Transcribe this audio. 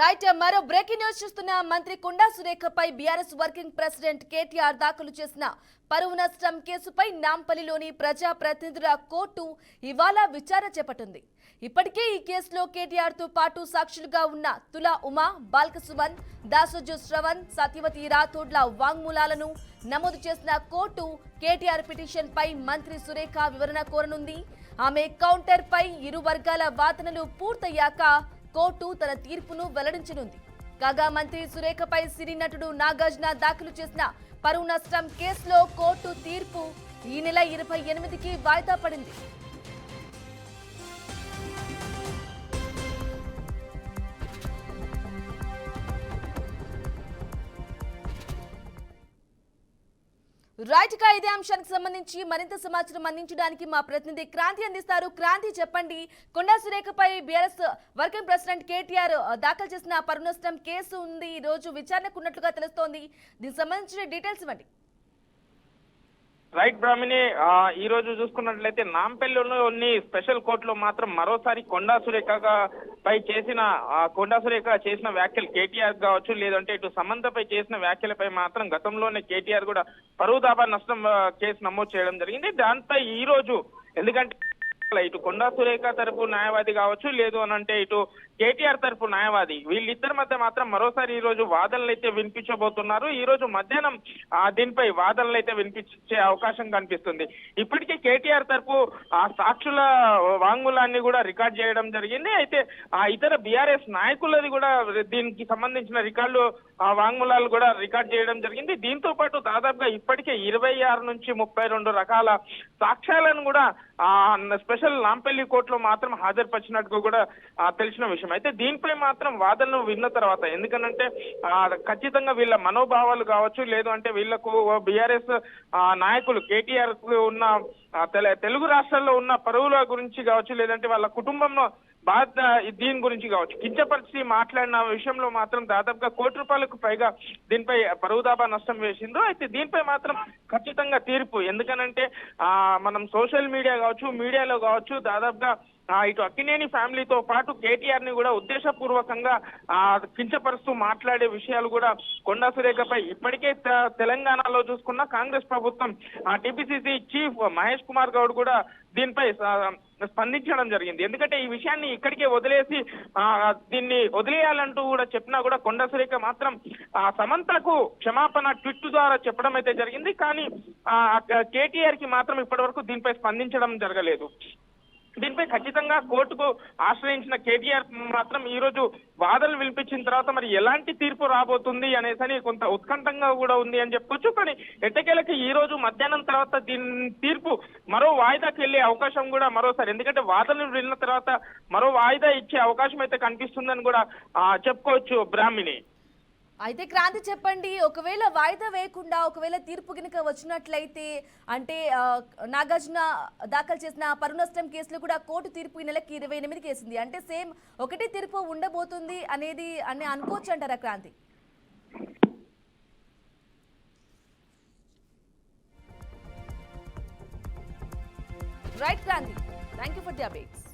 Right మరో breaking news చూస్తున్న మంత్రి కొండా సురేఖపై బీఆర్ఎస్ వర్కింగ్ ప్రెసిడెంట్ కేటీఆర్ దాఖలు చేసిన పరువు నష్టం కేసుపై నాంపల్లిలోని ప్రజా ప్రతినిధుల కోర్టు ఇవాళ విచారణ చేపట్టింది. ఇప్పటికే ఈ కేసులో కేటీఆర్తో పాటు సాక్షులుగా ఉన్న తులా ఉమా బాల్కసుమన్ దాసోజు శ్రవణ్ సత్యవతి రాథోడ్ల వాంగ్మూలాలను నమోదు చేసిన కోర్టు కేటీఆర్ పిటిషన్ పై మంత్రి సురేఖ వివరణ కోరనుంది. ఆమె కౌంటర్ పై ఇరు వర్గాల వాదనలు పూర్తయ్యాక కోర్టు తన తీర్పును వెల్లడించనుంది. కాగా మంత్రి సురేఖపై సినీ నటుడు నాగార్జున దాఖలు చేసిన పరువు నష్టం కేసులో కోర్టు తీర్పు ఈ నెల ఇరవై ఎనిమిదికి వాయిదా పడింది. రైట్ ఇదే అంశానికి సంబంధించి మరింత సమాచారం అందించడానికి మా ప్రతినిధి క్రాంతి అందిస్తారు. క్రాంతి చెప్పండి. కొండా సురేఖపై బీఆర్ఎస్ వర్కింగ్ ప్రెసిడెంట్ కేటీఆర్ దాఖలు చేసిన పరునష్టం కేసు ఉంది. ఈ రోజు విచారణకు ఉన్నట్లుగా తెలుస్తోంది. దీనికి సంబంధించిన డీటెయిల్స్ ఇవ్వండి. రైట్ బ్రాహ్మిణి ఈ రోజు చూసుకున్నట్లయితే నాంపల్లిలోని స్పెషల్ కోర్టులో మాత్రం మరోసారి కొండా సురేఖ పై చేసిన కొండా సురేఖ చేసిన వ్యాఖ్యలు కేటీఆర్ కావచ్చు లేదంటే ఇటు సమంతపై చేసిన వ్యాఖ్యలపై మాత్రం గతంలోనే కేటీఆర్ కూడా పరువు దాబా నష్టం కేసు నమోదు చేయడం జరిగింది. దానిపై ఈ రోజు ఎందుకంటే ఇటు కొండా సురేఖ తరపు న్యాయవాది కావచ్చు లేదు అని అంటే ఇటు కేటీఆర్ తరపు న్యాయవాది. వీళ్ళిద్దరి మధ్య మాత్రం మరోసారి ఈ రోజు వాదనలు అయితే వినిపించబోతున్నారు. ఈ రోజు మధ్యాహ్నం దీనిపై వాదనలు అయితే వినిపించే అవకాశం కనిపిస్తుంది. ఇప్పటికే కేటీఆర్ తరపు ఆ సాక్షుల వాంగ్మూలాన్ని కూడా రికార్డ్ చేయడం జరిగింది. అయితే ఆ ఇతర బీఆర్ఎస్ నాయకులది కూడా దీనికి సంబంధించిన రికార్డులు ఆ వాంగ్మూలాలు కూడా రికార్డ్ చేయడం జరిగింది. దీంతో పాటు దాదాపుగా ఇప్పటికే ఇరవై ఆరు నుంచి ముప్పై రెండు రకాల సాక్ష్యాలను కూడా ఆ స్పెషల్ నాంపల్లి కోర్టులో మాత్రం హాజరుపరిచినట్టు కూడా తెలిసిన విషయం. అయితే దీనిపై మాత్రం వాదనలు విన్న తర్వాత ఎందుకనంటే ఖచ్చితంగా వీళ్ళ మనోభావాలు కావచ్చు లేదు అంటే వీళ్ళకు బీఆర్ఎస్ నాయకులు కేటీఆర్ ఉన్న తెల- తెలుగు రాష్ట్రాల్లో ఉన్న పరువుల గురించి కావచ్చు లేదంటే వాళ్ళ కుటుంబంలో బాధ దీని గురించి కావచ్చు. కించపరిచి మాట్లాడిన విషయంలో మాత్రం దాదాపుగా కోటి రూపాయలకు పైగా దీనిపై పరువుదాబా నష్టం వేసిందో అయితే దీనిపై మాత్రం ఖచ్చితంగా తీర్పు. ఎందుకనంటే ఆ మనం సోషల్ మీడియా కావచ్చు మీడియాలో కావచ్చు దాదాపుగా ఇటు అక్కినేని ఫ్యామిలీతో పాటు కేటీఆర్ని కూడా ఉద్దేశపూర్వకంగా కించపరుస్తూ మాట్లాడే విషయాలు కూడా కొండా సురేఖపై ఇప్పటికే తెలంగాణలో చూసుకున్న కాంగ్రెస్ ప్రభుత్వం TPCC TPCC chief Mahesh Kumar Goud కూడా దీనిపై స్పందించడం జరిగింది. ఎందుకంటే ఈ విషయాన్ని ఇక్కడికే వదిలేసి ఆ దీన్ని వదిలేయాలంటూ కూడా చెప్పినా కూడా కొండ సురేఖ మాత్రం ఆ సమంతకు క్షమాపణ ట్విట్ ద్వారా చెప్పడం అయితే జరిగింది. కానీ ఆ కేటీఆర్కి మాత్రం ఇప్పటివరకు దీనిపై స్పందించడం జరగలేదు. దీనిపై ఖచ్చితంగా కోర్టుకు ఆశ్రయించిన కేటీఆర్ మాత్రం ఈ రోజు వాదనలు వినిపించిన తర్వాత మరి ఎలాంటి తీర్పు రాబోతుంది అనేసని కొంత ఉత్కంఠంగా కూడా ఉంది అని చెప్పుకోవచ్చు. కానీ ఎట్టకేలకి ఈ రోజు మధ్యాహ్నం తర్వాత దీని తీర్పు మరో వాయిదాకి వెళ్ళే అవకాశం కూడా మరోసారి ఎందుకంటే వాదనలు విన్న తర్వాత మరో వాయిదా ఇచ్చే అవకాశం అయితే కనిపిస్తుందని కూడా చెప్పుకోవచ్చు బ్రాహ్మిణి. అయితే క్రాంతి చెప్పండి ఒకవేళ వాయిదా వేయకుండా ఒకవేళ తీర్పు కనుక వచ్చినట్లయితే అంటే నాగార్జున దాఖలు చేసిన పరునష్టం కేసులో కూడా కోర్టు తీర్పు ఈ నెలకి ఇరవై ఎనిమిది కేసింది. అంటే సేమ్ ఒకటే తీర్పు ఉండబోతుంది అనేది అని అనుకోవచ్చు అంటారా Kranti? Right Kranti. Thank you for the updates